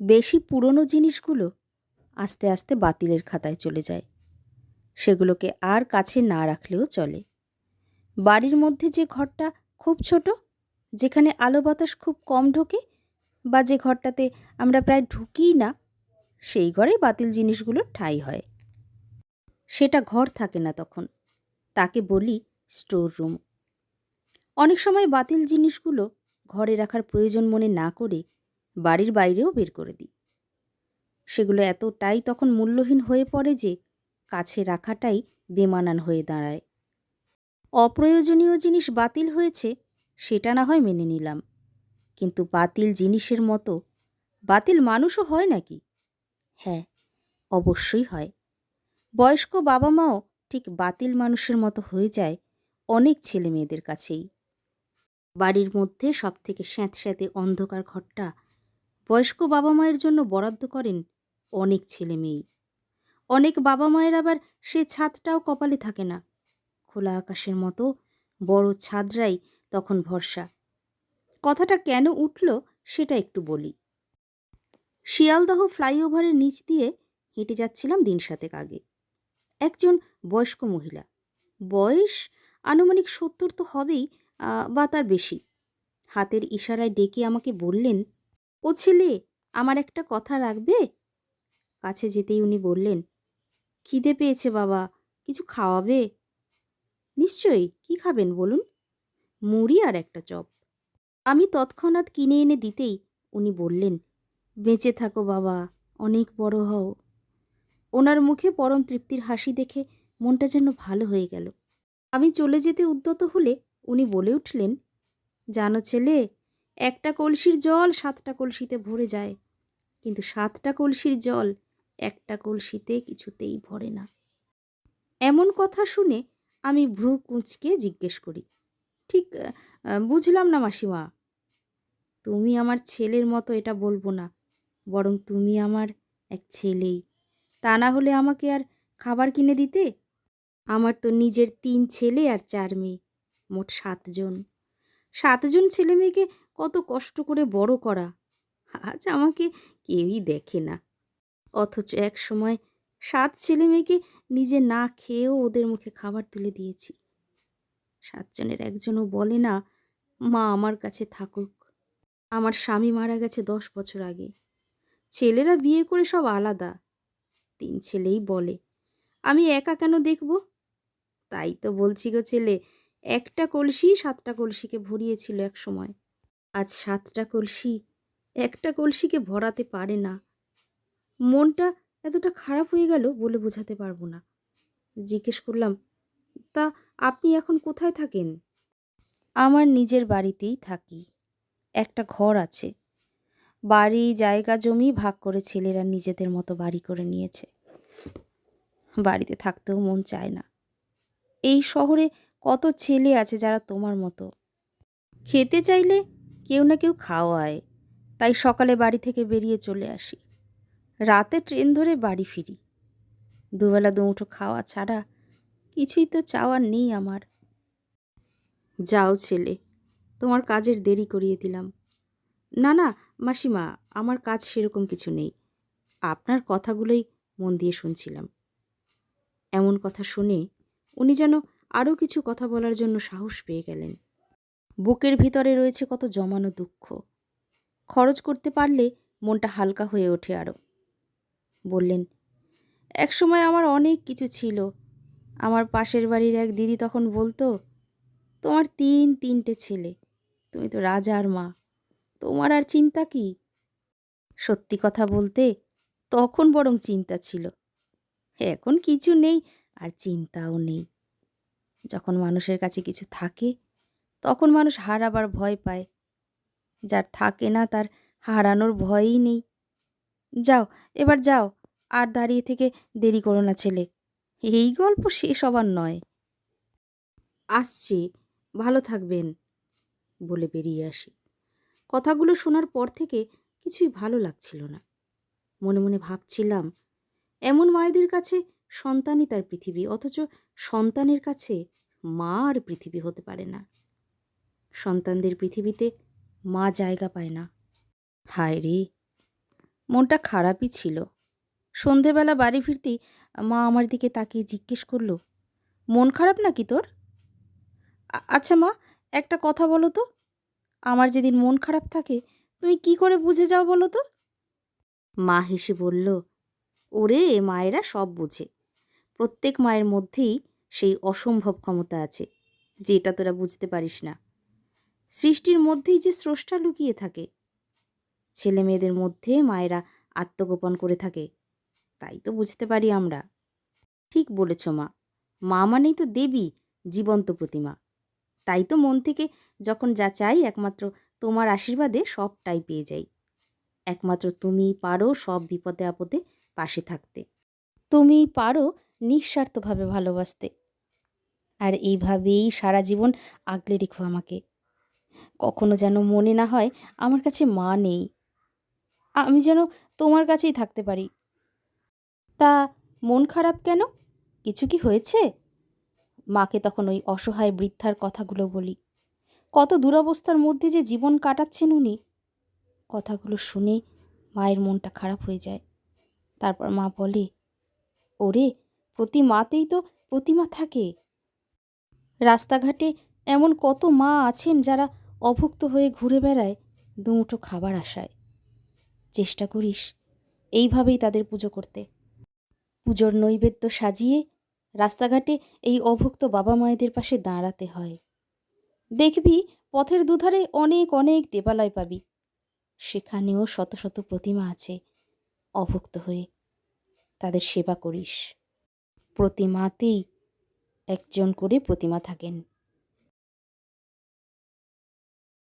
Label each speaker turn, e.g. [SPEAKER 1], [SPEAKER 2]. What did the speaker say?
[SPEAKER 1] বেশি পুরনো জিনিসগুলো আস্তে আস্তে বাতিলের খাতায় চলে যায়। সেগুলোকে আর কাছে না রাখলেও চলে। বাড়ির মধ্যে যে ঘরটা খুব ছোট, যেখানে আলো বাতাস খুব কম ঢোকে বা যে ঘরটাতে আমরা প্রায় ঢুকিই না, সেই ঘরে বাতিল জিনিসগুলো ঠাঁই হয়। সেটা ঘর থাকে না তখন। তাকে বলি স্টোর রুম। অনেক সময় বাতিল জিনিসগুলো ঘরে রাখার প্রয়োজন মনে না করে বাড়ির বাইরেও বের করে দিই। সেগুলো এতটাই তখন মূল্যহীন হয়ে পড়ে যে কাছে রাখাটাই বেমানান হয়ে দাঁড়ায়। অপ্রয়োজনীয় জিনিস বাতিল হয়েছে, সেটা না হয় মেনে নিলাম। কিন্তু বাতিল জিনিসের মতো, বাতিল মানুষও হয় নাকি? হ্যাঁ অবশ্যই হয়। বয়স্ক বাবা মাও ঠিক বাতিল মানুষের মতো হয়ে যায় অনেক ছেলে মেয়েদের কাছেই। বাড়ির মধ্যে সবথেকে স্যাঁতস্যাঁতে অন্ধকার ঘরটা বয়স্ক বাবা মায়ের জন্য বরাদ্দ করেন অনেক ছেলে মেয়েই অনেক বাবা মায়ের আবার সে ছাদটাও কপালে থাকে না। খোলা আকাশের মতো বড় ছাদরাই তখন ভরসা। কথাটা কেন উঠল সেটা একটু বলি। শিয়ালদহ ফ্লাইওভারের নিচ দিয়ে হেঁটে যাচ্ছিলাম দিন সাতেক আগে। একজন বয়স্ক মহিলা। বয়স আনুমানিক সত্তর তো হবেই বা তার বেশি। হাতের ইশারায় ডেকে আমাকে বললেন ও ছেলে আমার একটা কথা রাখবে? কাছে যেতেই উনি বললেন, খিদে পেয়েছে বাবা, কিছু খাওয়াবে? নিশ্চয়ই, কি খাবেন বলুন? মুড়ি আর একটা চপ। আমি তৎক্ষণাৎ কিনে এনে দিতেই উনি বললেন, বেঁচে থাকো বাবা, অনেক বড় হও। ওনার মুখে পরম তৃপ্তির হাসি দেখে মনটা যেন ভালো হয়ে গেল। আমি চলে যেতে উদ্যত হলে উনি বলে উঠলেন, জানো ছেলে একটা কলসির জল সাতটা কলসিতে ভরে যায়। কিন্তু সাতটা কলসির জল একটা কলসিতে কিছুতেই ভরে না। এমন কথা শুনে আমি ভ্রু কুঁচকে জিজ্ঞেস করি, ঠিক বুঝলাম না মাসিমা। তুমি আমার ছেলের মতো এটা বলব না, বরং তুমি আমার এক ছেলেই। তা না হলে আমাকে আর খাবার কিনে দিতে? আমার তো নিজের তিন ছেলে আর চার মেয়ে, মোট সাতজন। সাতজন ছেলে মেয়েকে কত কষ্ট করে বড় করা। আজ আমাকে কেউই দেখে না। অথচ এক সময় সাত ছেলে মেয়েকে নিজে না খেয়েও ওদের মুখে খাবার তুলে দিয়েছি। সাতজনের একজনও বলে না, মা আমার কাছে থাকুক। আমার স্বামী মারা গেছে দশ বছর আগে। ছেলেরা বিয়ে করে সব আলাদা। তিন ছেলেই বলে, আমি একা কেন দেখব? তাই তো বলছি গো ছেলে একটা কলসি সাতটা কলসিকে ভরিয়েছিল এক সময়। আজ সাতটা কলসি, একটা কলসিকে ভরাতে পারে না। মনটা এতটা খারাপ হয়ে গেল বলে বোঝাতে পারব না। জিজ্ঞেস করলাম, তা আপনি এখন কোথায় থাকেন? আমার নিজের বাড়িতেই থাকি। একটা ঘর আছে। বাড়ি, জায়গা, জমি ভাগ করে ছেলেরা নিজেদের মতো বাড়ি করে নিয়েছে। বাড়িতে থাকতেও মন চায় না। এই শহরে কত ছেলে আছে যারা তোমার মতো। খেতে চাইলে কেউ না কেউ খাওয়ায়, তাই সকালে বাড়ি থেকে বেরিয়ে চলে আসি। রাতে ট্রেন ধরে বাড়ি ফিরি। দুবেলা দুমুঠো খাওয়া ছাড়া কিছুই তো চাওয়ার নেই আমার। যাও ছেলে, তোমার কাজের দেরি করিয়ে দিলাম। না না, মাসিমা, আমার কাজ সেরকম কিছু নেই। আপনার কথাগুলোই মন দিয়ে শুনছিলাম। এমন কথা শুনে উনি যেন আরও কিছু কথা বলার জন্য সাহস পেয়ে গেলেন। বুকের ভিতরে রয়েছে কত জমানো দুঃখ। খরচ করতে পারলে মনটা হালকা হয়ে ওঠে আরও। বললেন, একসময় আমার অনেক কিছু ছিল। আমার পাশের বাড়ির এক দিদি তখন বলতো, তোমার তিন তিনটে ছেলে, তুমি তো রাজার মা, তোমার আর চিন্তা কি সত্যি কথা বলতে তখন বরং চিন্তা ছিল। এখন কিছু নেই আর চিন্তাও নেই। যখন মানুষের কাছে কিছু থাকে, তখন মানুষ হারাবার ভয় পায়। যার থাকে না, তার হারানোর ভয়ই নেই। যাও, এবার যাও, আর দাঁড়িয়ে থেকে দেরি করো না ছেলে। এই গল্প শেষ হবার নয়। আসছি, ভালো থাকবেন, বলে বেরিয়ে আসি। কথাগুলো শোনার পর থেকে কিছুই ভালো লাগছিল না। মনে মনে ভাবছিলাম, এমন মায়েদের কাছে সন্তানই তার পৃথিবী, অথচ সন্তানের কাছে মা আর পৃথিবী হতে পারে না। সন্তানদের পৃথিবীতে মা জায়গা পায় না। হায় রে, মনটা খারাপই ছিল। সন্ধেবেলা বাড়ি ফিরতেই মা আমার দিকে তাকিয়ে জিজ্ঞেস করল, মন খারাপ নাকি তোর? আচ্ছা মা, একটা কথা বলো তো। আমার যেদিন মন খারাপ থাকে, তুমি কি করে বুঝে যাও বলো তো? মা হেসে বলল, ওরে, মায়েরা সব বোঝে। প্রত্যেক মায়ের মধ্যেই সেই অসম্ভব ক্ষমতা আছে যেটা তোরা বুঝতে পারিস না। সৃষ্টির মধ্যেই যে স্রষ্টা লুকিয়ে থাকে, ছেলে মেয়েদের মধ্যে মায়েরা আত্মগোপন করে থাকে, তাই তো বুঝতে পারি আমরা। ঠিক বলেছ মা মা মানেই তো দেবী, জীবন্ত প্রতিমা। তাই তো মন থেকে যখন যা চাই একমাত্র তোমার আশীর্বাদে সবটাই পেয়ে যাই। একমাত্র তুমি পারো সব বিপদে আপদে পাশে থাকতে। তুমি পারো নিঃস্বার্থভাবে ভালোবাসতে। আর এইভাবেই সারা জীবন আগলে রেখো আমাকে। কখনো যেন মনে না হয় আমার কাছে মা নেই। আমি যেন তোমার কাছেই থাকতে পারি। তা মন খারাপ কেন? কিছু কি হয়েছে? মাকে তখন ওই অসহায় বৃদ্ধার কথাগুলো বলি। কত দুরবস্থার মধ্যে যে জীবন কাটাচ্ছেন উনি। কথাগুলো শুনে মায়ের মনটা খারাপ হয়ে যায়। তারপর মা বলে, ওরে প্রতি মাতেই তো প্রতিমা থাকে। রাস্তাঘাটে এমন কত মা আছেন যারা অভুক্ত হয়ে ঘুরে বেড়ায়, দুমুঠো খাবার আশায়। চেষ্টা করিস এইভাবেই তাদের পুজো করতে। পুজোর নৈবেদ্য সাজিয়ে রাস্তাঘাটে এই অভুক্ত বাবা মায়েদের পাশে দাঁড়াতে হয়। দেখবি পথের দুধারে অনেক অনেক দেবালয় পাবি। সেখানেও শত শত প্রতিমা আছে অভুক্ত হয়ে। তাদের সেবা করিস। প্রতিমাতেই একজন করে প্রতিমা থাকেন।